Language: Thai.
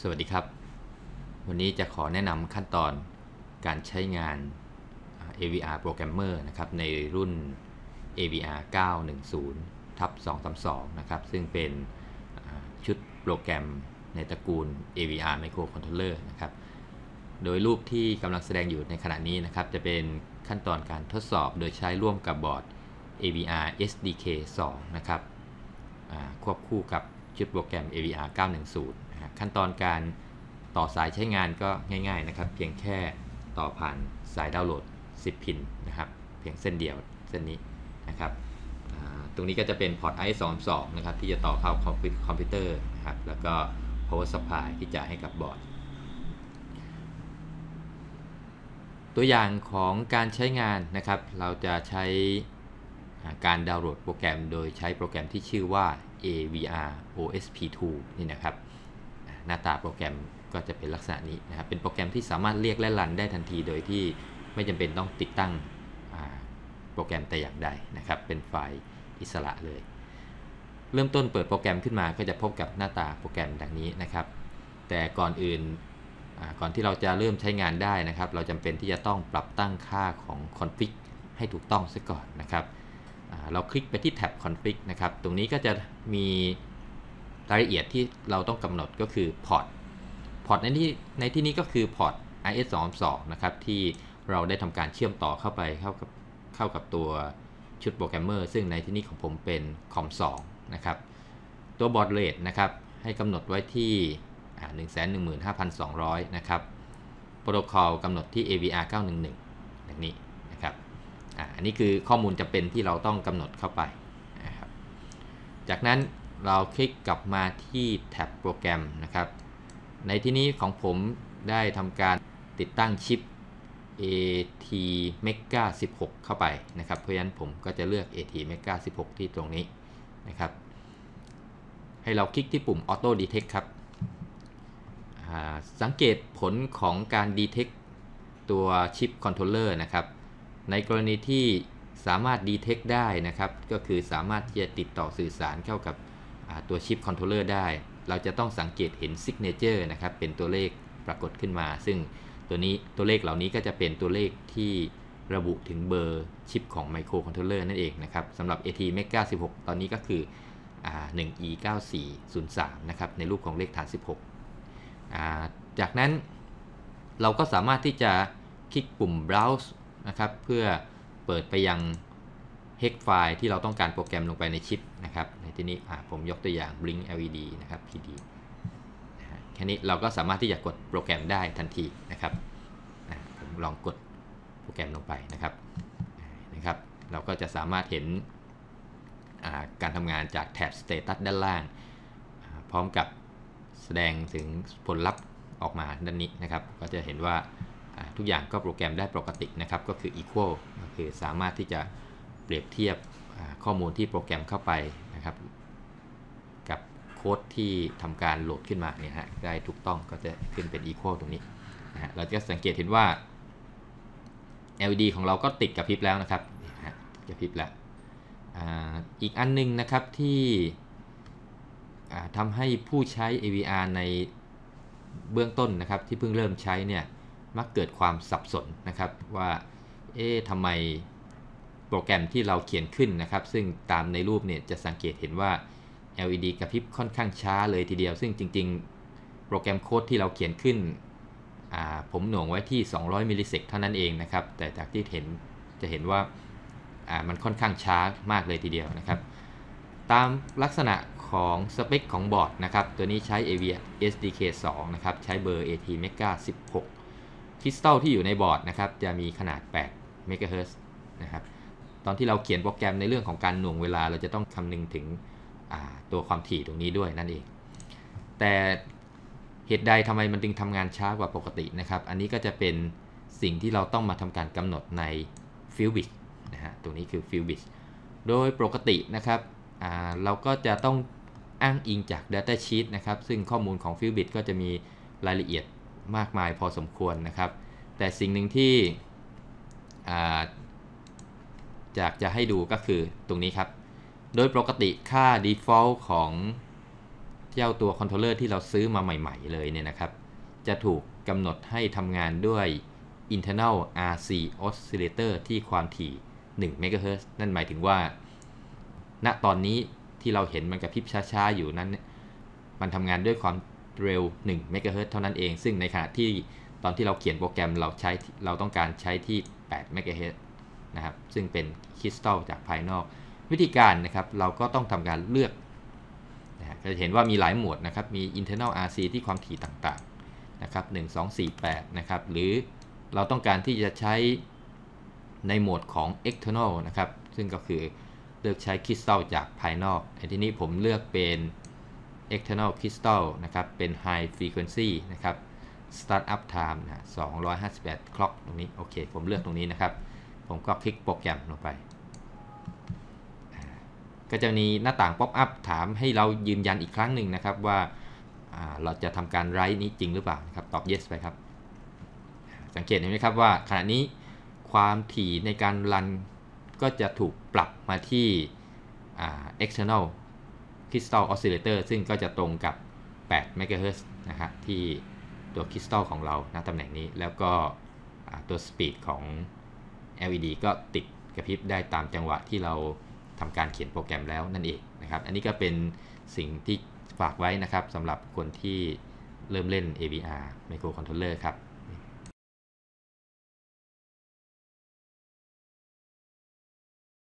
สวัสดีครับ วันนี้จะขอแนะนำขั้นตอนการใช้งาน AVR Programmer นะครับ ในรุ่น AVR 910ทับ232 นะครับ ซึ่งเป็นชุดโปรแกรมในตระกูล AVR Microcontroller นะครับ โดยรูปที่กำลังแสดงอยู่ในขณะนี้นะครับ จะเป็นขั้นตอนการทดสอบโดยใช้ร่วมกับบอร์ด AVR SDK 2 นะครับควบคู่กับ ชุดโปรแกรม AVR 910ขั้นตอนการต่อสายใช้งานก็ง่าย ๆนะครับ เพียงแค่ต่อผ่านสายดาวน์โหลด 10 พินนะครับ เพียงเส้นเดียวเส้นนี้นะครับตรงนี้ก็จะเป็นพอร์ต i22 นะครับ ที่จะต่อเข้าคอมพิวเตอร์นะครับ แล้วก็ power supply ที่จะให้กับบอร์ด ตัวอย่างของการใช้งานนะครับ เราจะใช้การดาวน์โหลดโปรแกรมโดยใช้โปรแกรมที่ชื่อว่า AVR OSP2 นี่นะครับ หน้าตาโปรแกรมก็จะเป็นลักษณะนี้นะครับ เป็นโปรแกรมที่สามารถเรียกและรันได้ทันทีโดยที่ไม่จำเป็นต้องติดตั้งโปรแกรมแต่อย่างใดนะครับ เป็นไฟล์อิสระเลย เริ่มต้นเปิดโปรแกรมขึ้นมาก็จะพบกับหน้าตาโปรแกรมดังนี้นะครับ แต่ก่อนอื่นก่อนที่เราจะเริ่มใช้งานได้นะครับ เราจำเป็นที่จะต้องปรับตั้งค่าของ config ให้ถูกต้องซะก่อนนะครับ เราคลิกไปที่แท็บ config นะครับ ตรงนี้ก็จะมีรายละเอียดที่เราต้องกำหนดก็คือพอร์ต พอร์ตในที่ในที่นี้ก็คือพอร์ต IS22 นะครับ ที่เราได้ทำการเชื่อมต่อเข้าไปเข้ากับเข้ากับตัวชุดโปรแกรมเมอร์ซึ่งในที่นี้ของผมเป็นคอม2นะครับ ตัวบอร์ดเรทนะครับ ให้กำหนดไว้ที่ 115,200 นะครับ โปรโตคอลกำหนดที่ AVR 911อย่างนี้ อันนี้คือข้อมูลจะเป็นที่เราต้องกำหนดเข้าไปนะครับ จากนั้นเราคลิกกลับมาที่แท็บโปรแกรมนะครับ ในที่นี้ของผมได้ทำการติดตั้งชิป AT Mega 16 เข้าไปนะครับ เพราะฉะนั้นผมก็จะเลือก AT Mega 16 ที่ตรงนี้นะครับ ให้เราคลิกที่ปุ่ม Auto Detect ครับ สังเกตผลของการ Detect ตัวชิปคอนโทรลเลอร์นะครับ ในกรณีที่สามารถ Detect ได้นะครับ ก็คือสามารถที่จะติดต่อสื่อสารเข้ากับตัวชิปคอนโทรลเลอร์ได้ เราจะต้องสังเกตเห็นซิกเนเจอร์นะครับ เป็นตัวเลขปรากฏขึ้นมา ซึ่งตัวนี้ตัวเลขเหล่านี้ก็จะเป็นตัวเลขที่ระบุถึงเบอร์ชิปของไมโครคอนโทรลเลอร์นั่นเองนะครับสำหรับ AT Mega 16 ตอนนี้ก็คือ 1E9403 นะครับ ในรูปของเลขฐาน 16 จากนั้นเราก็สามารถที่จะคลิกปุ่ม browse นะครับ เพื่อเปิดไปยัง hex ไฟล์ที่เราต้องการโปรแกรมลงไปในชิปนะครับในที่นี้ผมยกตัวอย่าง blink led นะครับ pd แค่นี้เราก็สามารถที่จะกดโปรแกรมได้ทันทีนะครับผมลองกดโปรแกรมลงไปนะครับนะครับ เราก็จะสามารถเห็นการทำงานจากแท็บ status ด้านล่าง พร้อมกับแสดงถึงผลลัพธ์ออกมาด้านนี้นะครับ ก็จะเห็นว่า ทุกอย่างก็โปรแกรมได้ปกตินะครับ ก็คือ equal ก็คือสามารถที่จะเปรียบเทียบข้อมูลที่โปรแกรมเข้าไปนะครับ กับโค้ดที่ทำการโหลดขึ้นมาเนี่ยฮะได้ถูกต้องก็จะขึ้นเป็น equal ตรงนี้นะฮะเราจะสังเกตเห็นว่า LED ของเราก็ติดกับพริบแล้วนะครับกระพริบแล้วอีกอันนึงนะครับที่ทำให้ผู้ใช้ AVR ในเบื้องต้นนะครับที่เพิ่งเริ่มใช้เนี่ย มักเกิดความสับสนนะครับว่าเอ๊ะทำไมโปรแกรมที่เราเขียนขึ้นนะครับ ซึ่งตามในรูปเนี่ยจะสังเกตเห็นว่า LED กระพริบค่อนข้างช้าเลยทีเดียว ซึ่งจริง ๆ โปรแกรมโค้ดที่เราเขียนขึ้น ผมหน่วงไว้ที่ 200มิลลิเซกเท่านั้นเองนะครับ แต่จากที่เห็นจะเห็นว่ามันค่อนข้างช้ามากเลยทีเดียวนะครับ ตามลักษณะของสเปคของบอร์ดนะครับ ตัวนี้ใช้ AVIA SDK 2 นะครับ ใช้เบอร์ AT Mega 16 คริสตัลที่อยู่ในบอร์ดนะครับจะมีขนาด8 MHz นะครับตอนที่เราเขียนโปรแกรมในเรื่องของการหน่วงเวลาเราจะต้องคำนึงถึงตัวความถี่ตรงนี้ด้วยนั่นเอง แต่เหตุใดทำไมมันจึงทำงานช้ากว่าปกตินะครับ อันนี้ก็จะเป็นสิ่งที่เราต้องมาทำการกำหนดใน f i l b i t นะฮะตรงนี้คือ f i l b i t โดยปกตินะครับเราก็จะต้องอ้างอิงจาก Data Sheet นะครับ ซึ่งข้อมูลของ f i l b i t ก็จะมีรายละเอียด มากมายพอสมควรนะครับ แต่สิ่งหนึ่งที่อยากจะให้ดูก็คือตรงนี้ครับ โดยปกติค่า default ของเจ้าตัวคอนโทรลเลอร์ที่เราซื้อมาใหม่ ๆ เลยเนี่ยนะครับ จะถูกกำหนดให้ทำงานด้วย internal RC oscillator ที่ความถี่1 MHz นั่นหมายถึงว่า ณตอนนี้ที่เราเห็นมันกระพริบช้า ๆ อยู่นั้น มันทำงานด้วยความ เร็ว1 MHz เท่านั้นเอง ซึ่งในขณะที่ตอนที่เราเขียนโปรแกรมเราใช้เราต้องการใช้ที่8 MHz นะครับ ซึ่งเป็นคริสตัลจากภายนอก วิธีการนะครับเราก็ต้องทำการเลือกนะจะเห็นว่ามีหลายหมวดนะครับ มี internal RC ที่ความถี่ต่างๆนะครับ1 2 4 8 นะครับ หรือเราต้องการที่จะใช้ในโหมดของ external นะครับ ซึ่งก็คือเลือกใช้คริสตัลจากภายนอกในที่นี้ผมเลือกเป็น external crystal นะครับ เป็น high frequency นะครับ start up time นะ258 clock ตรงนี้ โอเค ผมเลือกตรงนี้นะครับ ผมก็คลิกโปรแกรมลงไป ก็จะมีหน้าต่างป๊อปอัพถามให้เรายืนยันอีกครั้งหนึ่งนะครับว่าเราจะทำการไรนี้จริงหรือเปล่าครับ ตอบ yes ไปครับ สังเกตเห็นไหมครับว่าขณะนี้ความถี่ในการรันก็จะถูกปรับมาที่ external crystal oscillator ซึ่งก็จะตรงกับ8 MHz นะฮะที่ตัวคริสตัลของเราณตำแหน่งนี้แล้วก็ตัวสปีดของ LED ก็ติดกระพริบได้ตามจังหวะที่เราทำการเขียนโปรแกรมแล้วนั่นเองนะครับ อันนี้ก็เป็นสิ่งที่ฝากไว้นะครับสำหรับคนที่เริ่มเล่น AVR Microcontroller ครับ